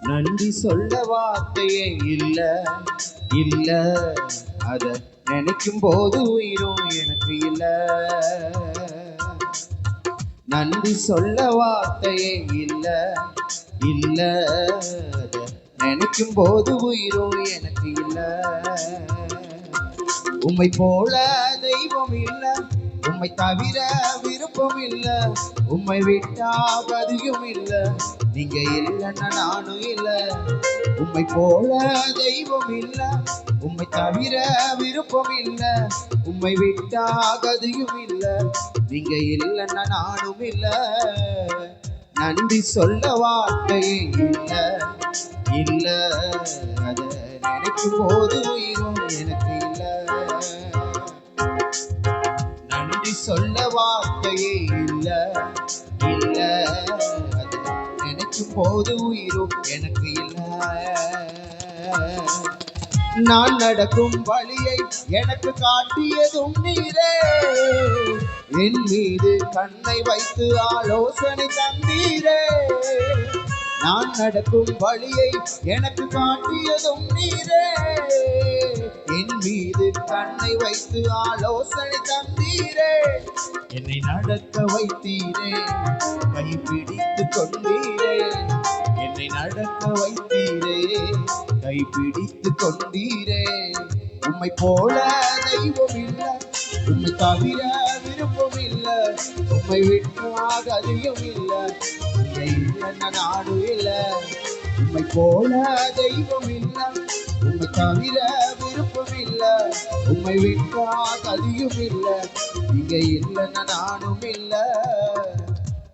நன்றி சொல்ல வார்த்தையே இல்ல இல்ல. அத நினைக்கும் போது உயிரும் எனக்கு இல்ல. நன்றி சொல்ல வார்த்தையே இல்ல இல்ல. நினைக்கும் போது உயிரோ எனக்கு இல்ல. உம்மை போல தெய்வம் இல்லை. உம்மை தவிர விருப்பம் இல்ல உம்மை விட்டா பதியும் இல்ல நீங்க இல்லைன்னா நானும் இல்ல. உம்மை போல தெய்வம் இல்ல உம்மை தவிர விருப்பம் இல்ல உம்மை விட்டா கதியும் இல்ல நீங்க இல்லைன்னா நானும் இல்ல. நன்றி சொல்ல வார்த்தையே இல்ல. இல்ல. அத நினைக்கும் போது உயிரும் எனக்கு வார்த்தையே இல்ல இல்ல. அது நினைக்கும் போது உயிரும் எனக்கு இல்ல. நான் நடக்கும் வழியை எனக்கு காட்டியதும் நீரே. என் மீது கண்ணை வைத்து ஆலோசனை தந்தீரே. நான் நடக்கும் வழியை எனக்கு காட்டியதும் நீரே. என் மீது கண்ணை வைத்து ஆலோசனை தந்தீரே. என்னை நடக்க வைத்தீரே. கை பிடித்து கொண்டீரே. என்னை நடக்க வைத்தீரே. கை பிடித்து கொண்டீரே. உம்மை போல தெய்வம் இல்லை உம்மை தவிர விருப்பம் இல்லை உம்மை விட்டுமாக அதிகம் இல்லை உம்மை இல்லைன்னா நாடும் உம்மை போல தெய்வம் இல்லை உம்மை தவிர இல்ல உம்மை விட்டாக அதிகம் இல்ல. இங்க இல்லைன்னா நானும் இல்ல.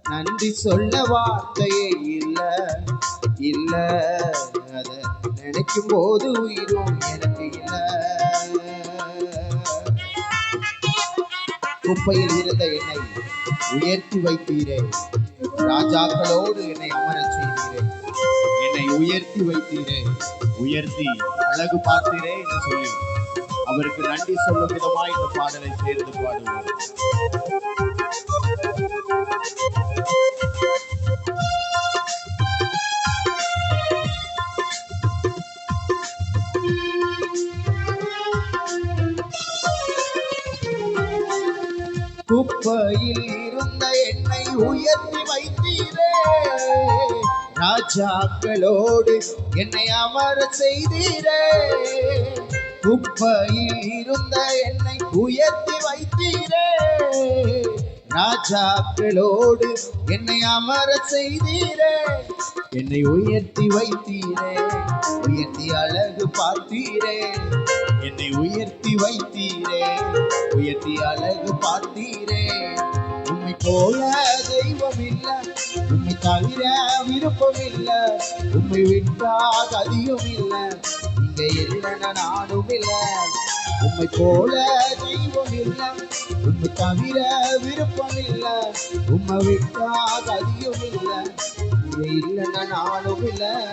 நன்றி சொல்ல வார்த்தையே இல்ல. இல்ல. அத நினைக்கும் போது உயிரும் எனக்கு இல்ல. குப்பையில் இருந்த என்னை உயர்த்தி வைத்தீரே. ராஜாக்களோடு என்னை அமரச் செய்தீரே. என்னை உயர்த்தி வைத்தீரே. உயர்த்தி அழகு பார்த்தீரே என்று சொல்லி. அவருக்கு நன்றி சொல்லும் விதமாய் இந்த பாடலை சேர்ந்து பாடுவோம் குப்பையில் இருந்த என்னை உயர்த்தி வைத்தீரே. ராஜாக்களோடு என்னை அமர செய்தீரே. குப்பையில் இருந்த என்னை உயர்த்தி வைத்தீரே. ராஜாக்களோடு என்னை அமர செய்தீரே. என்னை உயர்த்தி வைத்தீரே. உயர்த்தி அழகு பார்த்தீரே. என்னை உயர்த்தி வைத்தீரே. உயர்த்தி அழகு பார்த்தீரே. உண்மை போல தெய்வம் இல்ல உண்மை தவிர விருப்பம் இல்ல உண்மை விட்டா அதிகம் இல்லை இங்க இல்லைன்னா நானும் போல தெய்வம் இல்லை. உண்மை தவிர விருப்பம் இல்ல. உண்மை விட்டா கதியும் இல்லை. இங்க இல்லைன்னா நானும் இல்ல.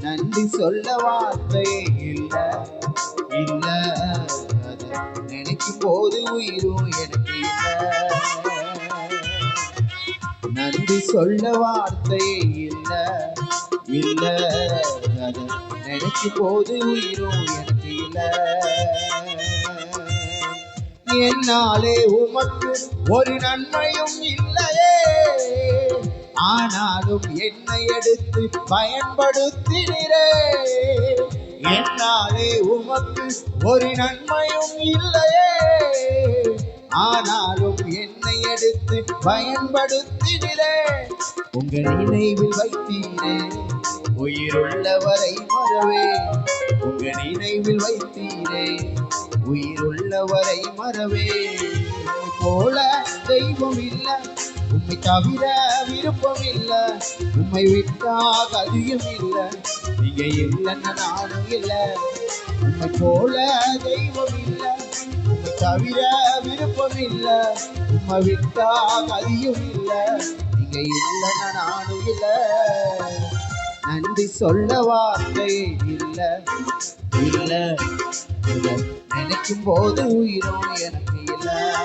நன்றி சொல்ல வார்த்தை இல்ல. இல்ல. அது நினைக்கும் போது உயிரும் எனக்கு நன்றி சொல்ல வார்த்தை இல்ல. இல்லை. எனக்கு போது உயிரும் எனக்கு இல்ல என்னாலே உமக்கு ஒரு நன்மையும் இல்லையே. ஆனாலும் என்னை எடுத்து பயன்படுத்தினே என்னாலே உமக்கு ஒரு நன்மையும் இல்லையே. ஆனாலும் என்னை எடுத்து பயன்படுத்தினே உங்க நினைவில் வைத்தீரே. உயிருள்ளவரை மறவே உங்க நினைவில் வைத்தீரே. உயிருள்ளவரை மறவே. போல தெய்வம் இல்ல உம்மை தவிர விருப்பம் இல்ல உம்மை விட்டா கதியும் இல்ல நீங்க இல்லைன்னா நானும் இல்ல உம்மை போல தெய்வம் இல்ல உம்மை தவிர விருப்பம் இல்ல உம்மை விட்டா கதியும் இல்ல நீங்க இல்லைன்னா நானும் இல்லை. நன்றி சொல்ல வார்த்தை இல்ல. இல்ல. நினைக்கும் போது உயிரும் எனக்கு இல்ல.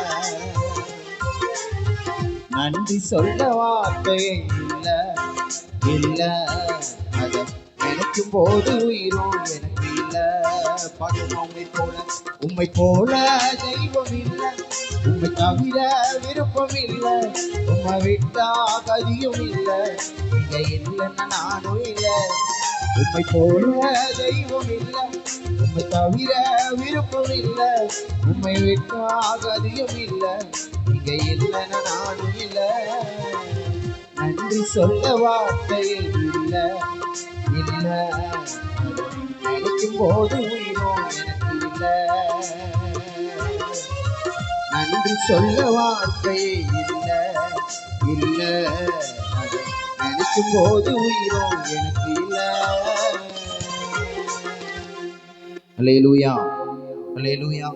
நன்றி சொல்ல வார்த்தை இல்ல. இல்ல. அத நினைக்கும் போது உயிரும் எனக்கு இல்லை. பாடுமா உண்மை போல உண்மை போல தெய்வம் இல்லை உண்மை தவிர விருப்பம் இல்லை உண்மை விட்டா கதியும் இல்லை இங்க இல்லைன்னா நானும் இல்லை. உண்மை போல தெய்வம் இல்லை உண்மை தவிர விருப்பம் இல்லை உண்மை விட்டா கதியும் இல்லை இங்க இல்லைன்னா நானும் இல்லை. நன்றி சொல்ல வார்த்தையில் இல்லை. இல்லை. நினைக்கும் போது உயிரும் நன்றி சொல்ல வார்த்தை இல்ல இல்ல. நினைக்கும் போது உயிரோ எனக்கு இல்ல. அலையலூயா அலையலூயா